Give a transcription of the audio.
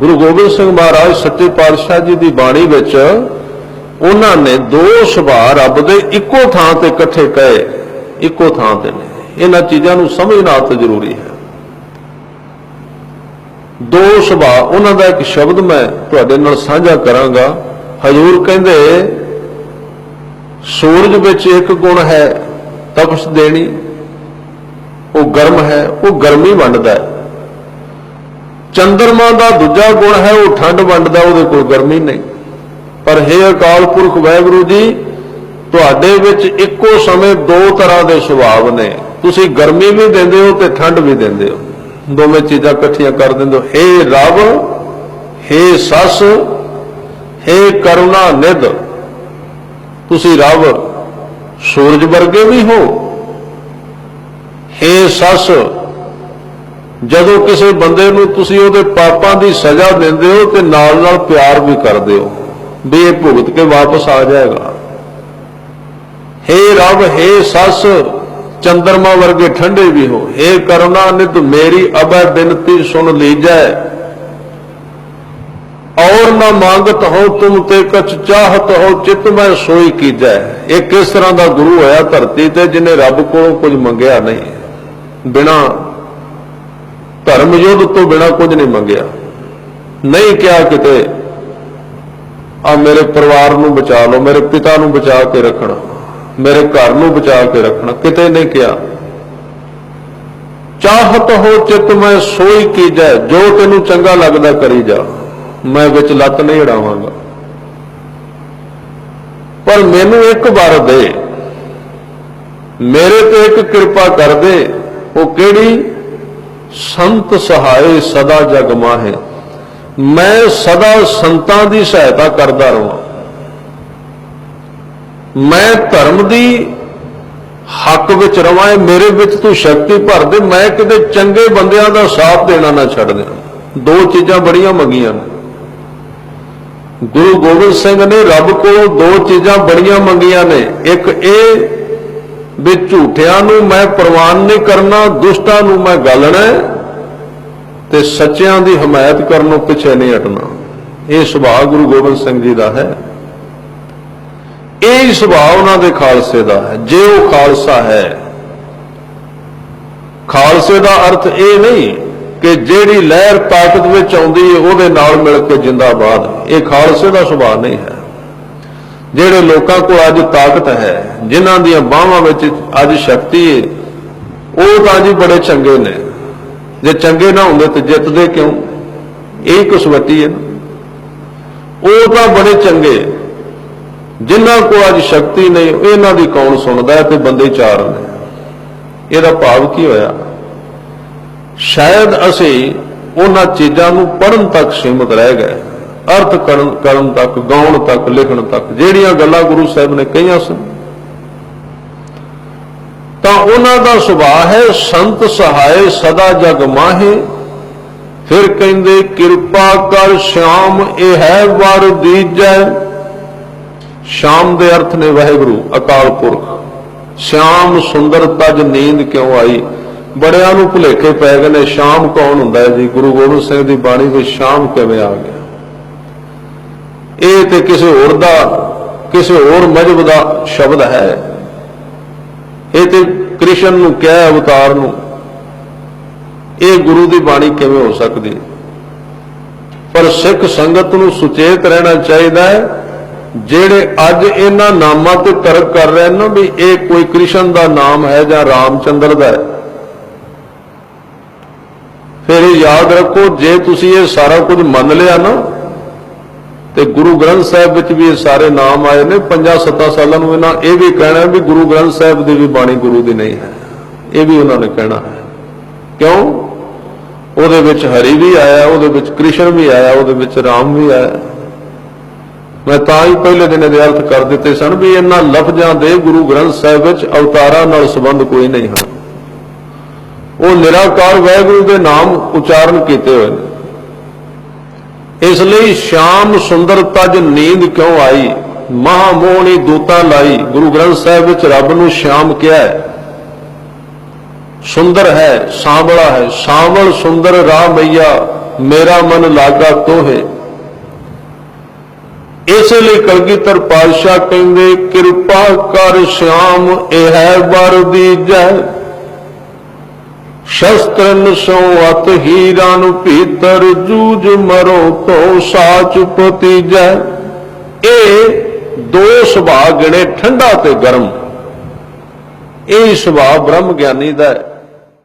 ਗੁਰੂ ਗੋਬਿੰਦ ਸਿੰਘ ਮਹਾਰਾਜ ਸੱਚੇ ਪਾਤਸ਼ਾਹ ਜੀ ਦੀ ਬਾਣੀ ਵਿੱਚ ਉਹਨਾਂ ਨੇ ਦੋ ਸੁਭਾਅ ਰੱਬ ਦੇ ਇੱਕੋ ਥਾਂ ਤੇ ਇਕੱਠੇ ਕਹੇ, ਇੱਕੋ ਥਾਂ ਤੇ ਨੇ। ਇਹਨਾਂ ਚੀਜ਼ਾਂ ਨੂੰ ਸਮਝਣਾ ਤਾਂ ਜ਼ਰੂਰੀ ਹੈ। ਦੋ ਸੁਭਾਅ, ਉਹਨਾਂ ਦਾ ਇੱਕ ਸ਼ਬਦ ਮੈਂ ਤੁਹਾਡੇ ਨਾਲ ਸਾਂਝਾ ਕਰਾਂਗਾ। ਹਜੂਰ ਕਹਿੰਦੇ, ਸੂਰਜ ਵਿੱਚ ਇੱਕ ਗੁਣ ਹੈ ਤਪਸ਼ ਦੇਣੀ, ਉਹ ਗਰਮ ਹੈ, ਉਹ ਗਰਮੀ ਵੰਡਦਾ ਹੈ। ਚੰਦਰਮਾ ਦਾ ਦੂਜਾ ਗੁਣ ਹੈ ਉਹ ਠੰਡ ਵੰਡਦਾ ਉਹਦੇ ਕੋਲ ਗਰਮੀ ਨਹੀਂ। ਪਰ ਹੇ ਅਕਾਲ ਪੁਰਖ ਵਾਹਿਗੁਰੂ ਜੀ, ਤੁਹਾਡੇ ਵਿੱਚ ਇੱਕੋ ਸਮੇਂ ਦੋ ਤਰ੍ਹਾਂ ਦੇ ਸੁਭਾਵ ਨੇ। ਤੁਸੀਂ ਗਰਮੀ ਵੀ ਦਿੰਦੇ ਹੋ ਤੇ ਠੰਡ ਵੀ ਦਿੰਦੇ ਹੋ। ਦੋਵੇਂ ਚੀਜ਼ਾਂ ਇਕੱਠੀਆਂ ਕਰ ਦਿੰਦੇ ਹੋ। ਹੇ ਰੱਬ, ਹੇ ਸੱਸ, ਹੇ ਕਰੁਣਾ ਨਿਧ। ਤੁਸੀਂ ਰੱਬ, ਸੂਰਜ ਵਰਗੇ ਵੀ ਹੋ। ਹੇ ਸੱਸ ਜਦੋਂ ਕਿਸੇ ਬੰਦੇ ਨੂੰ ਤੁਸੀਂ ਉਹਦੇ ਪਾਪਾਂ ਦੀ ਸਜ਼ਾ ਦਿੰਦੇ ਹੋ ਤੇ ਨਾਲ ਨਾਲ ਪਿਆਰ ਵੀ ਕਰਦੇ ਹੋ ਵੀ ਇਹ ਭੁਗਤ ਕੇ ਵਾਪਸ ਆ ਜਾਏਗਾ। ਹੇ ਰੱਬ, ਹੇ ਸੱਸ, ਚੰਦਰਮਾ ਵਰਗੇ ਠੰਡੇ ਵੀ ਹੋ। ਹੇ ਕਰੁਣਾ ਨਿਤ ਮੇਰੀ ਅਬੈ ਬਿਨਤੀ ਸੁਣ ਲੀਜੈ। ਔਰ ਨਾ ਮੰਗਤ ਹੋ ਤੁਮ ਤੇ ਕਛ ਚਾਹਤ ਹੋ, ਚਿਤ ਮੈਂ ਸੋਈ ਕੀਜੈ। ਇਹ ਕਿਸ ਤਰ੍ਹਾਂ ਦਾ ਗੁਰੂ ਹੋਇਆ ਧਰਤੀ ਤੇ ਜਿਨੇ ਰੱਬ ਕੋਲੋਂ ਕੁਝ ਮੰਗਿਆ ਨਹੀਂ। ਬਿਨਾ ਧਰਮ ਯੁੱਧ ਤੋਂ ਬਿਨਾ ਕੁਝ ਨਹੀਂ ਮੰਗਿਆ। ਨਹੀਂ ਕਿਹਾ ਕਿਤੇ, ਆ ਮੇਰੇ ਪਰਿਵਾਰ ਨੂੰ ਬਚਾ ਲਓ, ਮੇਰੇ ਪਿਤਾ ਨੂੰ ਬਚਾ ਕੇ ਰੱਖਣਾ, ਮੇਰੇ ਘਰ ਨੂੰ ਬਚਾ ਕੇ ਰੱਖਣਾ। ਕਿਤੇ ਨਹੀਂ ਕਿਹਾ। ਚਾਹਤ ਹੋ ਚਿਤ ਮੈਂ ਸੋਈ ਕੀਜੈ ਜੋ ਤੈਨੂੰ ਚੰਗਾ ਲੱਗਦਾ ਕਰੀ ਜਾ, ਮੈਂ ਵਿੱਚ ਲੱਤ ਨਹੀਂ ਢਾਵਾਂਗਾ ਪਰ ਮੈਨੂੰ ਇੱਕ ਵਾਰ ਦੇ, ਮੇਰੇ ਤੇ ਇੱਕ ਕਿਰਪਾ ਕਰ ਦੇ, ਉਹ ਕਿਹੜੀ? ਸੰਤ ਸਹਾਇ ਸਦਾ ਜਗ ਮਾਹੇ। ਮੈਂ ਸਦਾ ਸੰਤਾਂ ਦੀ ਸਹਾਇਤਾ ਕਰਦਾ ਰਵਾਂ। ਮੈਂ ਧਰਮ ਦੀ ਹੱਕ ਵਿੱਚ ਰਵਾਂ, ਇਹ ਮੇਰੇ ਵਿੱਚ ਤੂੰ ਸ਼ਕਤੀ ਭਰ ਦੇ। ਮੈਂ ਕਿਤੇ ਚੰਗੇ ਬੰਦਿਆਂ ਦਾ ਸਾਥ ਦੇਣਾ ਨਾ ਛੱਡ ਦੇਣਾ ਦੋ ਚੀਜ਼ਾਂ ਬੜੀਆਂ ਮੰਗੀਆਂ ਨੇ। ਗੁਰੂ ਗੋਬਿੰਦ ਸਿੰਘ ਨੇ ਰੱਬ ਕੋਲੋਂ ਦੋ ਚੀਜ਼ਾਂ ਬੜੀਆਂ ਮੰਗੀਆਂ ਨੇ। ਇੱਕ ਇਹ ਵੀ ਝੂਠਿਆਂ ਨੂੰ ਮੈਂ ਪ੍ਰਵਾਨ ਨਹੀਂ ਕਰਨਾ, ਦੁਸ਼ਟਾਂ ਨੂੰ ਮੈਂ ਗਾਲਣਾ ਤੇ ਸੱਚਿਆਂ ਦੀ ਹਮਾਇਤ ਕਰਨ ਨੂੰ ਪਿੱਛੇ ਨਹੀਂ ਹਟਣਾ। ਇਹ ਸੁਭਾਅ ਗੁਰੂ ਗੋਬਿੰਦ ਸਿੰਘ ਜੀ ਦਾ ਹੈ। ਇਹ ਸੁਭਾਅ ਉਹਨਾਂ ਦੇ ਖਾਲਸੇ ਦਾ ਹੈ। ਜੇ ਉਹ ਖਾਲਸਾ ਹੈ, ਖਾਲਸੇ ਦਾ ਅਰਥ ਇਹ ਨਹੀਂ ਕਿ ਜਿਹੜੀ ਲਹਿਰ ਤਾਕਤ ਵਿੱਚ ਆਉਂਦੀ ਹੈ, ਉਹਦੇ ਨਾਲ ਮਿਲ ਕੇ ਜਿੰਦਾਬਾਦ ਇਹ ਖਾਲਸੇ ਦਾ ਸੁਭਾਅ ਨਹੀਂ ਹੈ। ਜਿਹੜੇ ਲੋਕਾਂ ਕੋਲ ਅੱਜ ਤਾਕਤ ਹੈ, ਜਿਨ੍ਹਾਂ ਦੀਆਂ ਬਾਹਾਂ ਵਿੱਚ ਅੱਜ ਸ਼ਕਤੀ ਹੈ ਉਹ ਤਾਂ ਜੀ ਬੜੇ ਚੰਗੇ ਨੇ। ਜੇ ਚੰਗੇ ਨਾ ਹੁੰਦੇ ਤੇ ਜਿੱਤਦੇ ਕਿਉਂ? ਇਹ ਕੁਸਵੱਟੀ ਹੈ ਉਹ ਤਾਂ ਬੜੇ ਚੰਗੇ, ਜਿਨ੍ਹਾਂ ਕੋਲ ਅੱਜ ਸ਼ਕਤੀ ਨਹੀਂ, ਇਹਨਾਂ ਦੀ ਕੌਣ ਸੁਣਦਾ ਤੇ ਬੰਦੇ ਚਾਰ ਨੇ। ਇਹਦਾ ਭਾਵ ਕੀ ਹੋਇਆ? ਸ਼ਾਇਦ ਅਸੀਂ ਉਹਨਾਂ ਚੀਜ਼ਾਂ ਨੂੰ ਪੜਨ ਤੱਕ ਸੀਮਤ ਰਹਿ ਗਏ। ਅਰਥ ਕਰਨ ਕਰਨ ਤੱਕ, ਗਾਉਣ ਤੱਕ, ਲਿਖਣ ਤੱਕ, ਜਿਹੜੀਆਂ ਗੱਲਾਂ ਗੁਰੂ ਸਾਹਿਬ ਨੇ ਕਹੀਆਂ ਸਨ। ਤਾਂ ਉਹਨਾਂ ਦਾ ਸੁਭਾਅ ਹੈ, ਸੰਤ ਸਹਾਇ ਸਦਾ ਜਗ ਮਾਹੇ। ਫਿਰ ਕਹਿੰਦੇ, ਕਿਰਪਾ ਕਰ ਸ਼ਾਮ, ਇਹ ਹੈ ਵਰ ਦੀਜੈ। ਸ਼ਾਮ ਦੇ ਅਰਥ ਨੇ ਵਾਹਿਗੁਰੂ, ਅਕਾਲ ਪੁਰਖ। ਸ਼ਾਮ ਸੁੰਦਰ ਤਜ ਨੀਂਦ ਕਿਉਂ ਆਈ? ਬੜਿਆਂ ਨੂੰ ਭੁਲੇਖੇ ਪੈ ਗਏ ਨੇ, ਸ਼ਾਮ ਕੌਣ ਹੁੰਦਾ ਹੈ ਜੀ? ਗੁਰੂ ਗੋਬਿੰਦ ਸਿੰਘ ਦੀ ਬਾਣੀ ਵਿੱਚ ਸ਼ਾਮ ਕਿਵੇਂ ਆ ਗਿਆ? ਇਹ ਤੇ ਕਿਸੇ ਹੋਰ ਦਾ, ਕਿਸੇ ਹੋਰ ਮਜਬ ਦਾ ਸ਼ਬਦ ਹੈ। ਇਹ ਤੇ ਕ੍ਰਿਸ਼ਨ ਨੂੰ ਕਿਹਾ, ਅਵਤਾਰ ਨੂੰ, ਇਹ ਗੁਰੂ ਦੀ ਬਾਣੀ ਕਿਵੇਂ ਹੋ ਸਕਦੀ? ਪਰ ਸਿੱਖ ਸੰਗਤ ਨੂੰ ਸੁਚੇਤ ਰਹਿਣਾ ਚਾਹੀਦਾ ਹੈ, ਜਿਹੜੇ ਅੱਜ ਇਹਨਾਂ ਨਾਮਾਂ ਤੇ ਤਰਕ ਕਰ ਰਹੇ ਨੇ ਵੀ ਇਹ ਕੋਈ ਕ੍ਰਿਸ਼ਨ ਦਾ ਨਾਮ ਹੈ ਜਾਂ ਰਾਮਚੰਦਰ ਦਾ ਹੈ। ਫਿਰ ਯਾਦ ਰੱਖੋ, ਜੇ ਤੁਸੀਂ ਇਹ ਸਾਰਾ ਕੁਝ ਮੰਨ ਲਿਆ ਨਾ ਤੇ ਗੁਰੂ ਗ੍ਰੰਥ ਸਾਹਿਬ ਵਿੱਚ ਵੀ ਇਹ ਸਾਰੇ ਨਾਮ ਆਏ ਨੇ 5-7 ਸਾਲਾਂ ਨੂੰ ਇਹਨਾਂ ਇਹ ਵੀ ਕਹਿਣਾ ਵੀ ਗੁਰੂ ਗ੍ਰੰਥ ਸਾਹਿਬ ਦੀ ਵੀ ਬਾਣੀ ਗੁਰੂ ਦੀ ਨਹੀਂ ਹੈ। ਇਹ ਵੀ ਉਹਨਾਂ ਨੇ ਕਹਿਣਾ ਹੈ। ਕਿਉਂ? ਉਹਦੇ ਵਿੱਚ ਹਰੀ ਵੀ ਆਇਆ, ਉਹਦੇ ਵਿੱਚ ਕ੍ਰਿਸ਼ਨ ਵੀ ਆਇਆ, ਉਹਦੇ ਵਿੱਚ ਰਾਮ ਵੀ ਆਇਆ। ਮੈਂ ਤਾਂ ਹੀ ਪਹਿਲੇ ਦਿਨ ਇਹਦੇ ਅਰਥ ਕਰ ਦਿੱਤੇ ਸਨ ਵੀ ਇਹਨਾਂ ਲਫ਼ਜ਼ਾਂ ਦੇ ਗੁਰੂ ਗ੍ਰੰਥ ਸਾਹਿਬ ਵਿੱਚ ਅਵਤਾਰਾਂ ਨਾਲ ਸੰਬੰਧ ਕੋਈ ਨਹੀਂ ਹਨ। ਉਹ ਨਿਰਾਕਾਰ ਵਾਹਿਗੁਰੂ ਦੇ ਨਾਮ ਉਚਾਰਨ ਕੀਤੇ ਹੋਏ ਨੇ। ਇਸ ਲਈ ਸ਼ਾਮ ਸੁੰਦਰ ਤਜ ਨੀਂਦ ਕਿਉਂ ਆਈ? ਮਹਾ ਮੋਹਣੀ ਦੂਤਾਂ ਲਾਈ। ਗੁਰੂ ਗ੍ਰੰਥ ਸਾਹਿਬ ਵਿੱਚ ਰੱਬ ਨੂੰ ਸ਼ਾਮ ਕਿਹਾ ਹੈ। ਸੁੰਦਰ ਹੈ, ਸਾਂਵਲਾ ਹੈ। ਸਾਂਵਲ ਸੁੰਦਰ ਰਾਹ ਮਈਆ, ਮੇਰਾ ਮਨ ਲਾਗਾ ਤੋਹੇ। ਇਸ ਲਈ ਕਲਗੀਧਰ ਪਾਤਸ਼ਾਹ ਕਹਿੰਦੇ, ਕਿਰਪਾ ਕਰ ਸ਼ਾਮ, ਇਹ ਹੈ ਵਰ ਦੀਜੈ ਸ਼ਸਤਰਨ ਸੋ ਅਤ ਹੀਰਨ ਭੀਤਰ, ਜੂਝ ਮਰੋ ਤੋ ਸਾਚ ਪਤੀਜੈ। ਇਹ ਦੋ ਸੁਭਾਅ ਗਿਣੇ ਠੰਡਾ ਤੇ ਗਰਮ। ਇਹ ਸੁਭਾਅ ਬ੍ਰਹਮ ਗਿਆਨੀ ਦਾ ਹੈ।